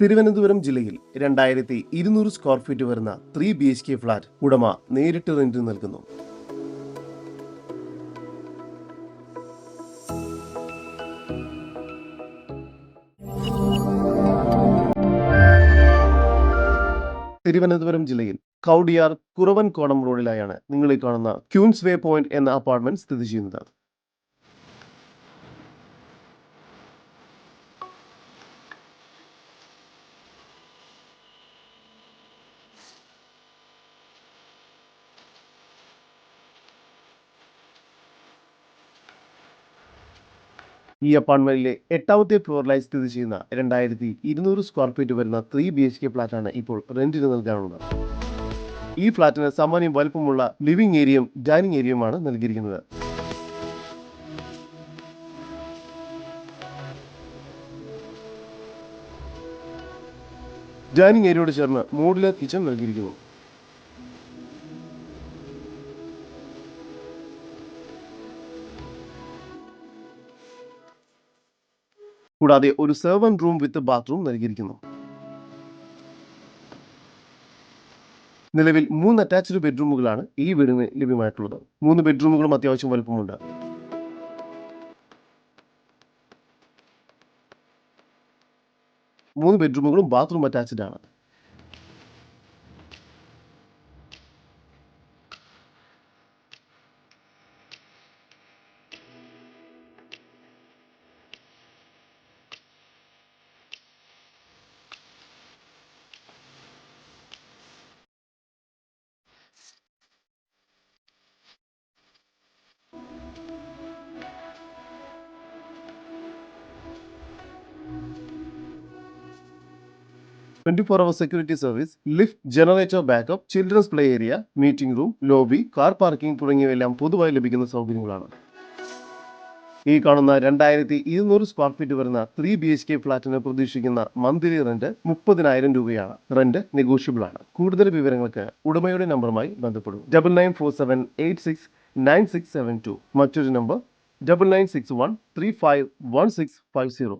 തിരുവനന്തപുരം ജില്ലയിൽ രണ്ടായിരത്തി ഇരുന്നൂറ് സ്ക്വയർ ഫീറ്റ് വരുന്ന three B H K flat ഉടമ നേരിട്ട് റെന്റിന് നൽകുന്നു. തിരുവനന്തപുരം ജില്ലയിൽ കൗഡിയാർ കുറവൻകോണം റോഡിലായാണ് നിങ്ങൾ ഈ കാണുന്ന ക്യൂൻസ് വേ പോയിന്റ് എന്ന അപ്പാർട്ട്മെന്റ് സ്ഥിതി ചെയ്യുന്നത്. ഈ അപ്പാർട്ട്മെന്റിലെ എട്ടാമത്തെ ഫ്ലോറിലായി സ്ഥിതി ചെയ്യുന്ന രണ്ടായിരത്തി ഇരുന്നൂറ് സ്ക്വയർ ഫീറ്റ് വരുന്ന ത്രീ ബി എച്ച് കെ ഫ്ലാറ്റാണ് ഇപ്പോൾ റെന്റിന് നൽകാനുള്ളത്. ഈ ഫ്ലാറ്റിന് സാമാന്യം വലുപ്പമുള്ള ലിവിംഗ് ഏരിയയും ഡൈനിങ് ഏരിയയുമാണ് നൽകിയിരിക്കുന്നത്. ഡൈനിങ് ഏരിയയോട് ചേർന്ന് മോഡുലർ കിച്ചൺ നൽകിയിരിക്കുന്നു. കൂടാതെ ഒരു സെർവൻ റൂം വിത്ത് ബാത്റൂം നൽകിയിരിക്കുന്നു. നിലവിൽ മൂന്ന് അറ്റാച്ച്ഡ് ബെഡ്റൂമുകളാണ് ഈ വീടിന് ലഭ്യമായിട്ടുള്ളത്. മൂന്ന് ബെഡ്റൂമുകളും അത്യാവശ്യം വലുപ്പമുണ്ട്. മൂന്ന് ബെഡ്റൂമുകളും ബാത്റൂം അറ്റാച്ച്ഡ് ആണ്. Twenty four hour security service lift generator backup children's play area meeting room lobby car parking തുടങ്ങിയവയെല്ലാം പൊതുവായി ലഭിക്കുന്ന സൗകര്യങ്ങളാണ്. ഈ കാണുന്ന രണ്ടായിരത്തി ഇരുന്നൂറ് സ്ക്വയർ ഫീറ്റ് വരുന്ന ത്രീ ബി എച്ച് കെ ഫ്ലാറ്റിന് പ്രതീക്ഷിക്കുന്ന മന്ത്ലി റെന്റ് മുപ്പതിനായിരം രൂപയാണ്. റെന്റ് നെഗോഷ്യബിൾ ആണ്. കൂടുതൽ വിവരങ്ങൾക്ക് ഉടമയുടെ നമ്പറുമായി ബന്ധപ്പെടും. Double nine four seven eight six nine six seven two മറ്റൊരു number double nine six one three five one six five zero